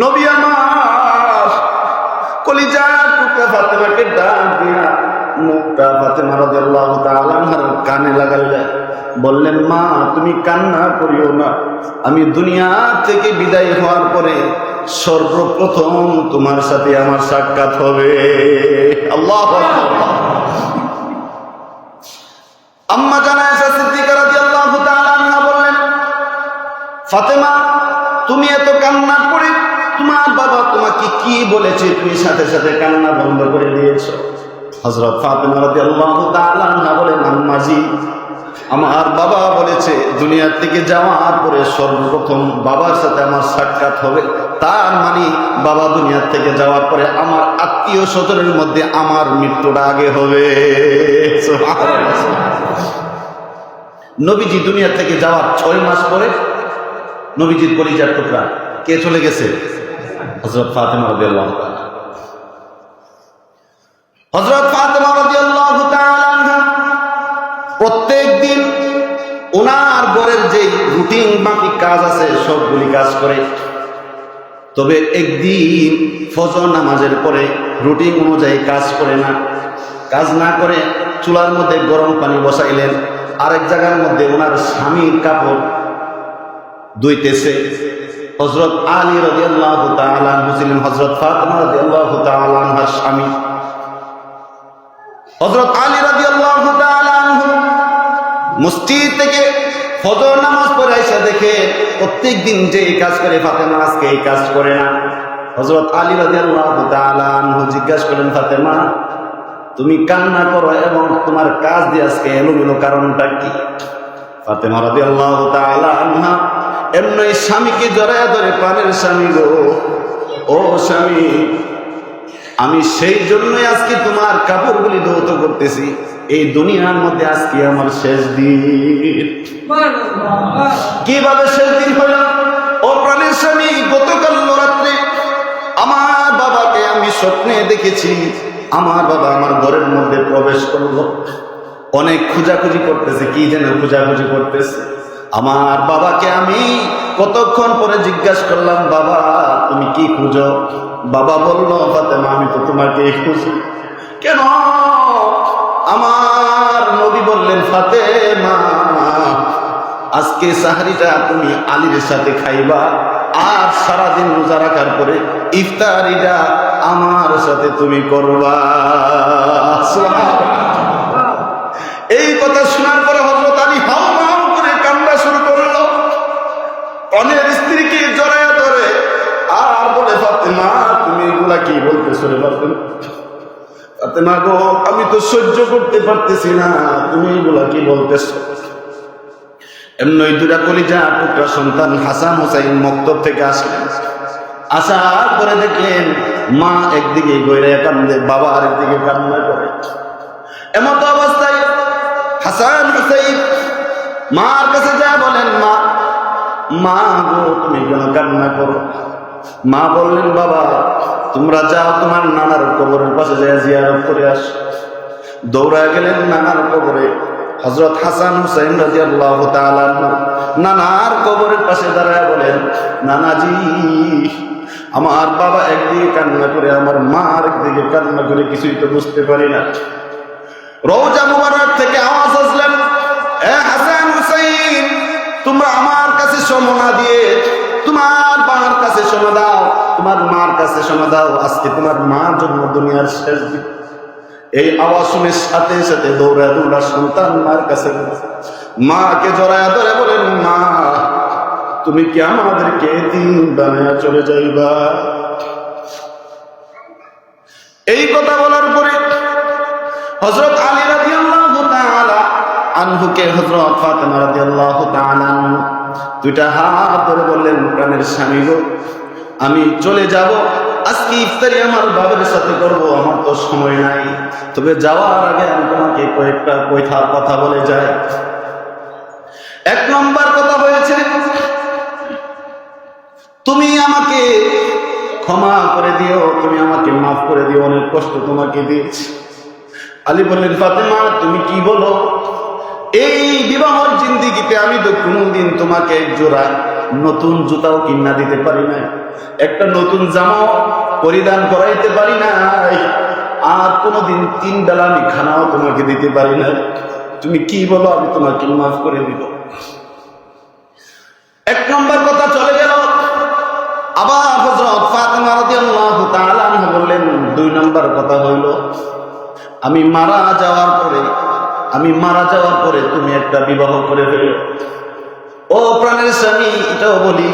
নবী আমার কলিজা টুকরা ফাতেমাকে দিয়া মুখটা ফাতেমা কানে বললেন, মা, তুমি কান্না করিও না। আমি দুনিয়া থেকে বিদায় হওয়ার পরে সর্বপ্রথম তোমার সাথে আমার সাক্ষাৎ হবে। আল্লাহ আম্মা জানা এসা সিদ্দিকা বললেন, ফাতেমা, তুমি এত কান্না বাবা তোমাকে কি বলেছে? তুমি সাথে সাথে কান্না বন্ধ করে দিয়েছ। হজরত ফাতেমা রাদিয়াল্লাহু তাআলা আনহা বলেন, আম্মাজি, আমার বাবা বলেছে, দুনিয়ার থেকে যাওয়ার পরে সর্বপ্রথম বাবার সাথে আমার সাক্ষাৎ হবে। তার মানে বাবা দুনিয়ার থেকে যাওয়ার পরে আমার আত্মীয় স্বজনের মধ্যে আমার মৃত্যুটা আগে হবে। নবীজি দুনিয়া থেকে যাওয়ার ছয় মাস পরে, নবীজির কলিজার টুকরা, কে চলে গেছে? হজরত ফাতেমা রাদিয়াল্লাহু তাআলা হজরত ফাতেমা তাআলা আনহা প্রত্যেক দিন ওনার ঘরের যে রুটিন মাফিক কাজ আছে, সবগুলি কাজ করে। তবে একদিন ফজর নামাজের পরে রুটিন অনুযায়ী কাজ করে না। কাজ না করে চুলার মধ্যে গরম পানি বসাইলেন। আরেক জায়গার মধ্যে ওনার স্বামীর কাপড় ধুইতেছে। হজরত আলী তাআলা আনহু ছিলেন হজরত ফাতেমা রাদিয়াল্লাহু তাআলা আনহার স্বামী। হজরত আলী তাআলা আনহু মসজিদ থেকে ফজর নামাজ পড়ে দেখে, প্রত্যেক দিন যে এই কাজ করে ফাতেমা, আজকে এই কাজ করে না। হজরত আলী তাআলা আনহু জিজ্ঞাসা করেন ফাতেমা, তুমি কান্না করো এবং তোমার কাজ দিয়ে আজকে এলোমেলো কারণটা কি? ফাতেমা তাআলা আনহা এমনি স্বামীকে জড়ায় ধরে প্রাণের স্বামী গো, ও স্বামী, আমি সেই জন্যই আজকে তোমার কাপড়গুলি ধৌত করতেছি। এই দুনিয়ার মধ্যে আজকে আমার শেষ দিন। কীভাবে শেষ দিন হইল? ও প্রাণের স্বামী, গতকাল রাত্রে আমার বাবাকে আমি স্বপ্নে দেখেছি। আমার বাবা আমার ঘরের মধ্যে প্রবেশ করল। অনেক খোঁজাখুঁজি করতেছে, কি যেন খোঁজাখুঁজি করতেছে। আমার বাবাকে আমি কতক্ষণ পরে জিজ্ঞাসা করলাম, বাবা, তুমি কি খুঁজো? বাবা বলল, ফাতেমা, আমি তো তোমাকে খুঁজি। কেন? আমার নবী বললেন, ফাতেমা, আজকে সাহারিটা তুমি আলীর সাথে খাইবা আর সারাদিন রোজা রাখার পরে ইফতারিটা আমার সাথে তুমি করবা। এই কথা শোনার পরে হজরত আলী হাও হাও করে কান্না শুরু করল অনেক স্ত্রীকে জড়ায় ধরে। আর বলে, ফাতেমা, তুমি এগুলা কি বলতেছো রে ফাতেমা? ফাতেমা গো, আমি তো সহ্য করতে পারতেছি না, তুমি এগুলা কি বলতেছো? এমনি দুটা কলিজা টুকরা সন্তান হাসান হোসাইন মক্তব থেকে আসলেন। আসার পরে দেখলেন, মা একদিকে গইরে কান্দে, বাবা আরেকদিকে কান্না করে। এমন তো অবস্থায় হাসান হুসাইন মার কাছে যা বলেন, মা মা গো, তুমি কেন কান্না করো। মা বললেন, বাবা, তোমরা যাও তোমার নানার কবরের পাশে যায় জিয়ারত করে আস। দৌড়া গেলেন নানার কবরে। হজরত হাসান হুসাইন রাজি আল্লাহ নানার কবরের পাশে দাঁড়ায় বলেন, নানাজি, আমার বাবা একদিকে কান্না করে, আমার মা আরেকদিকে কান্না করে, কিছুই তো বুঝতে পারি না। রোজা মুবারক থেকে আওয়াজ আসলেন, এ হাসান হুসাইন তোমরা আমার কাছে সমনা দিয়ে তোমার মার কাছে শোনা দাও, তোমার মার কাছে শোনা দাও, আজকে তোমার মার জন্য দুনিয়ার শেষ দিন এই আওয়াজ শুনে সাথে সাথে দৌড়া দৌড়া সন্তান মার কাছে। মাকে জড়ায় ধরে বলেন, মা, তুমি কি আমাদেরকে দিন বানায় চলে যাইবা এই কথা বলার পরে হজরত আলী আনহুকে ফাতেমা রাদিয়াল্লাহু তাআলা দুইটা হাত ধরে বললেন, প্রাণের স্বামী গো, আমি চলে যাব। আজকে ইফতারি আমার বাবার সাথে করব, আমার তো সময় নাই। তবে যাওয়ার আগে আমি তোমাকে কয়েকটা কথা কথা বলে যাই। এক নম্বর কথা হয়েছে, তুমি আমাকে ক্ষমা করে দিও, তুমি আমাকে মাফ করে দিও, অনেক কষ্ট তোমাকে দিয়েছি। আলী বললেন, ফাতেমা, তুমি কি বলো? এই বিবাহর জিন্দিগিতে আমি তো কোনোদিন তোমাকে জোড়া নতুন জুতাও কিনা দিতে পারি না একটা নতুন জামাও পরিধান করাইতে পারি না আর কোনোদিন তিন বেলা আমি খানাও তোমাকে দিতে পারি না তুমি কি বলো, আমি তোমাকে মাফ করে দিব। এক নম্বর কথা চলে গেল। আবার হজরত ফাতেমা তাআলা বললেন, দুই নম্বর কথা হইল, আমি মারা যাওয়ার পরে আমি মারা যাওয়ার পরে তুমি একটা বিবাহ করে ফেলো। ও প্রাণের স্বামী, এটাও বলি,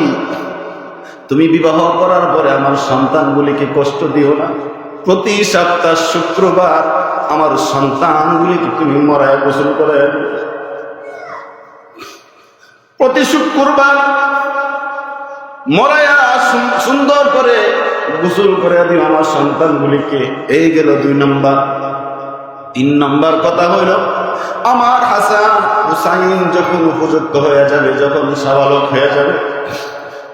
তুমি বিবাহ করার পরে আমার সন্তানগুলিকে কষ্ট দিও না। প্রতি সপ্তাহ শুক্রবার আমার সন্তানগুলিকে তুমি মরায় গোসল করে প্রতি শুক্রবার মরায়া সুন্দর করে গোসল করে দিও আমার সন্তানগুলিকে। এই গেল দুই নম্বর। তিন নম্বর কথা হইল, আমার হাসান হুসাইন যখন উপযুক্ত হয়ে যাবে, যখন সাবালক হয়ে যাবে,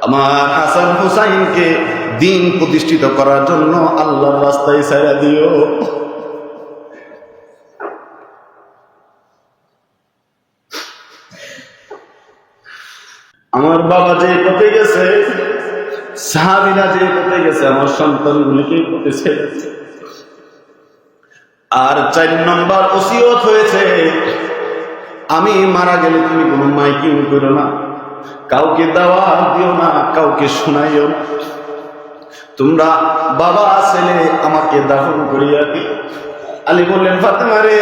আমার হাসান হুসাইনকে দিন প্রতিষ্ঠিত করার জন্য আল্লাহর রাস্তায় ছেড়ে দিও। আমার বাবা যে পথে গেছে সাহাবিনা যে পথে গেছে, আমার সন্তানগুলিকে পথে ছেড়েছে? আর চার নম্বর ওসিয়ত হয়েছে, আমি মারা গেলে তুমি কোনো মাইকিং করো না, কাউকে দাওয়া দিও না, কাউকে শোনাইও তোমরা বাবা, ছেলে আমাকে দাফন করিয়া দিও। আলী বললেন, ফাতেমা রে,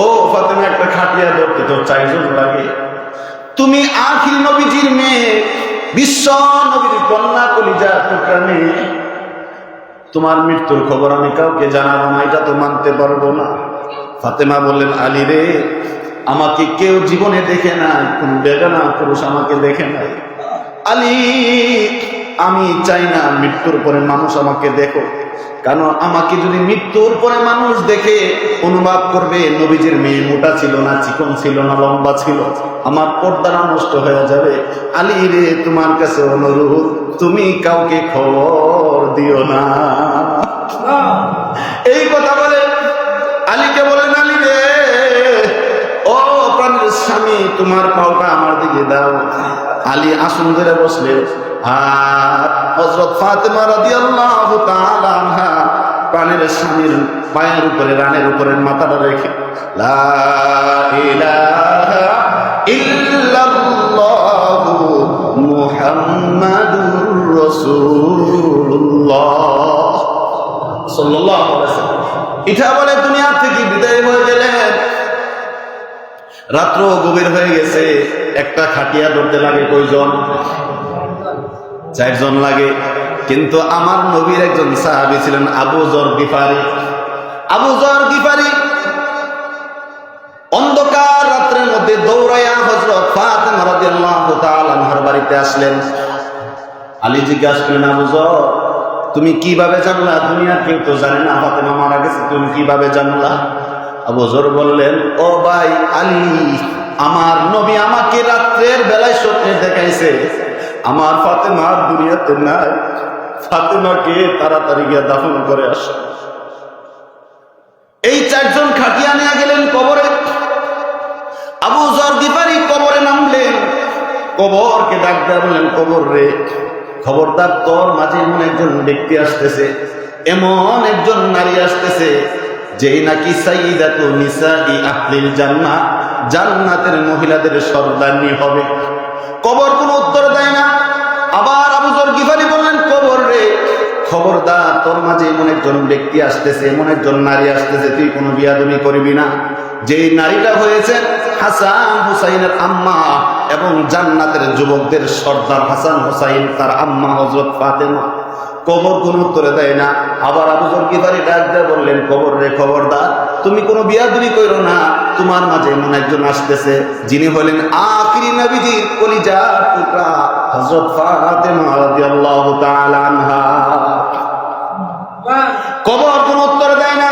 ও ফাতেমা, একটা খাটিয়া ধরতে তো চারজন লাগে। তুমি আখির নবীজির মেয়ে, বিশ্ব নবীর কন্যা কলিজা টুকরা মেয়ে। তোমার মৃত্যুর খবর আমি কাউকে জানাব না, এটা তো মানতে পারব না। ফাতেমা বললেন, আলী রে, আমাকে কেউ জীবনে দেখে নাই, কোন বেগানা পুরুষ আমাকে দেখে নাই। আলী, আমি চাই না মৃত্যুর পরে মানুষ আমাকে দেখো কারণ আমাকে যদি মৃত্যুর পরে মানুষ দেখে অনুভব করবে, নবীজির মেয়ে মোটা ছিল না, চিকন ছিল না, লম্বা ছিল, আমার পর্দারা নষ্ট হয়ে যাবে? আলী রে, তোমার কাছে অনুরোধ, তুমি কাউকে খবর দিও না। এই কথা বলে আলীকে বলেন আলী রে, ও প্রাণের স্বামী, তোমার পাওটা আমার দিকে দাও। আলী আসন ধরে বসলেন আর হজরত ফাতেমা প্রাণের স্বামীর পায়ের উপরে, রানের উপরে মাথাটা রেখে এটা বলে দুনিয়া থেকে বিদায় হয়ে গেলেন রাত্র গভীর হয়ে গেছে, একটা খাটিয়া ধরতে লাগে কয়জন? চারজন লাগে। কিন্তু আমার নবীর একজন সাহাবি ছিলেন আবু জর গিফারি। আবু জর গিফারি অন্ধকার রাত্রের মধ্যে দৌড়াইয়া হজরত ফাতেমা রাদিয়াল্লাহু তাআলা বাড়িতে আসলেন। আলী জিজ্ঞাসা করলেন, আবু জর, তুমি কীভাবে জানলা? দুনিয়ার কেউ তো জানে না, ফাতেমা মারা গেছে, তুমি কীভাবে জানলা? আবু জর বললেন, ও ভাই আলী, আমার নবী আমাকে রাত্রের বেলায় স্বপ্নে দেখাইছে। আমার ফাতেমা দুনিয়াতে নাই। ফাতেমাকে তাড়াতাড়ি গিয়ে দাফন করে আসে। এই চারজন খাটিয়া নিয়ে গেলেন কবরে। আবু জর গিফারি কবরে নামলেন। কবরকে ডাক বললেন, কবর রে, খবরদার তোর মাঝে এমন একজন ব্যক্তি আসতেছে, এমন একজন নারী আসতেছে, যেই নাকি সাইদাত নিসাই আহলিল জান্নাত জান্নাতের মহিলাদের সর্দারনি হবে। কবর কোনো উত্তর দেয় না আবার আবু জর গিফারি বললেন কবর রে খবরদার, তোর মাঝে এমন একজন ব্যক্তি আসতেছে, এমন একজন নারী আসতেছে, তুই কোনো বিয়াদমি করবি না। যেই নারীটা হয়েছে হাসান হুসাইনের আম্মা এবং জান্নাতের যুবকদের সর্দার হাসান হুসাইন, তার আম্মা হজরত ফাতেমা। কবর কোন উত্তরে দেয় না। আবার আবু জরগিবারি ডাক দিয়ে বললেন, কবর রে খবরদার, তুমি কোনো বিয়াদুরি করো না। তোমার মাঝে এমন একজন আসতেছে, যিনি হলেন আখিরি নবীজির কলিজা টুকরা, হযরত ফাতেমা রাদিয়াল্লাহু তাআলা আনহা। কবর কোন উত্তর দেয় না।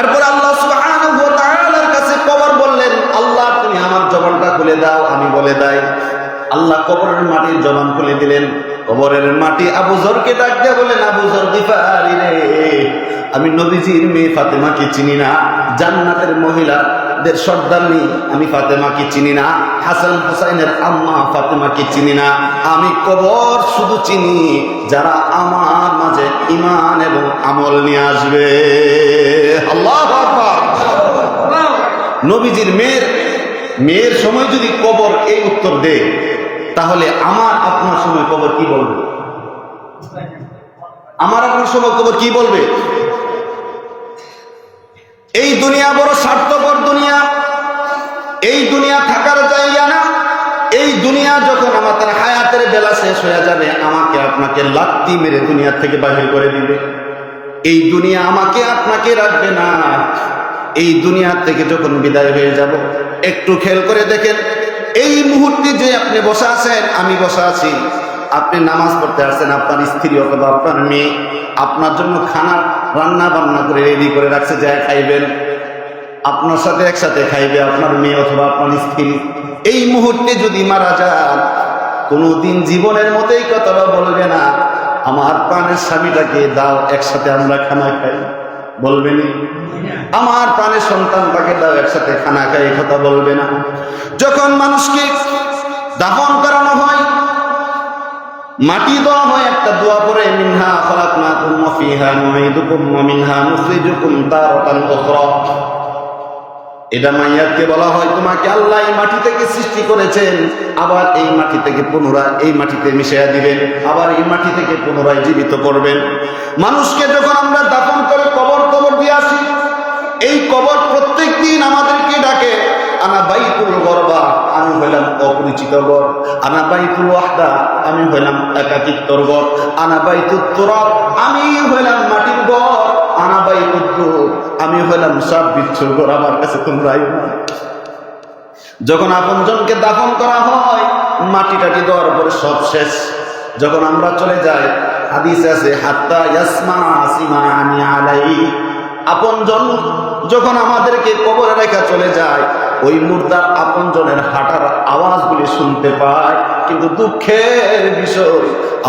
এরপর আল্লাহ কাছে কবর বললেন, আল্লাহ, তুমি আমার জবানটা খুলে দাও, আমি বলে দেই। আল্লাহ কবরের মাটির জবান খুলে দিলেন। কবরের মাটি আবু জরকে ডাক দিয়ে বলেন আবু জর, গিফারি রে, আমি নবীজির মেয়ে ফাতেমাকে চিনি না, জান্নাতের মহিলা। দের সর্দারনি আমি ফাতেমাকে চিনি না। হাসান হুসাইনের আম্মা ফাতেমাকে চিনি না। আমি কবর শুধু চিনি, যারা আমার মাঝে ইমান এবং আমল নিয়ে আসবে। আল্লাহ নবীজির মেয়ের মেয়ের সময় যদি কবর এই উত্তর দেয়, তাহলে আমার আপনার সময় কবর কি বলবে? আমার আপনার সময় কবর কি বলবে? এই দুনিয়া বড় স্বার্থপর বেলা শেষ হয়ে যাবে, আমাকে আপনাকে লাত্তি মেরে দুনিয়া থেকে বাহির করে দিবে। এই দুনিয়া আমাকে আপনাকে রাখবে না। এই দুনিয়া থেকে যখন বিদায় হয়ে যাব, একটু খেল করে দেখেন, এই মুহূর্তে যে আপনি বসা আছেন, আমি বসা আছি। আপনি নামাজ পড়তে আসছেন, আপনার স্ত্রী অথবা আপনার মেয়ে আপনার জন্য খানা রান্না বান্না করে রেডি করে রাখছে যায় খাইবেন। আপনার সাথে একসাথে খাইবে আপনার মেয়ে অথবা আপনার স্ত্রী। এই মুহূর্তে যদি মারা যান কোনোদিন জীবনের মতোই কথাটা বলবে না। আমার প্রাণের স্বামীটাকে দাও, একসাথে আমরা খানা খাই। বলবেনি আমার প্রাণের সন্তানটাকে দাও, একসাথে খানা খাই, কথা বলবে না। যখন মানুষকে দাফন করানো হয়, মাটি দেওয়া হয়, একটা দোয়া পরে মিনহা খলাকনাকুম ওয়া ফিহা নুঈদুকুম মিনহা নুখরিজুকুম তারাতান উখরা। এটা মাইয়াতকে বলা হয়, তোমাকে আল্লাহ এই মাটি থেকে সৃষ্টি করেছেন। আবার এই মাটি থেকে পুনরায় এই মাটিতে মিশিয়ে দিবেন, আবার এই মাটি থেকে পুনরায় জীবিত করবেন। মানুষকে যখন আমরা দাফন করে কবর কবর দিয়ে আসি, এই কবর প্রত্যেক দিন আমাদেরকে ডাকে, আনা বাইকুল গরবা, আমি হইলাম অপরিচিত গড়। আনা বাইকুল ওয়াহদা, আমি হইলাম একাকিত্বর গড়। আনা বাইতুত তুরাব আমি হইলাম মাটির গড়। আনা বাইকুল আমি হইলাম সব বিচ্ছুর আমার কাছে তোমরা। যখন আপনজনকে দাফন করা হয় মাটি টাটি দেওয়ার পরে সব শেষ? যখন আমরা চলে যাই, হাদিস আছে, হাত্তা ইয়াসমা আসিমা আনি আলাই। আপনজন যখন আমাদেরকে কবরে রেখা চলে যায়, ওই মুর্দার আপনজনের হাঁটার আওয়াজগুলি শুনতে পায়, কিন্তু দুঃখের বিষয়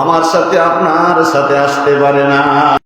আমার সাথে আপনার সাথে আসতে পারে না।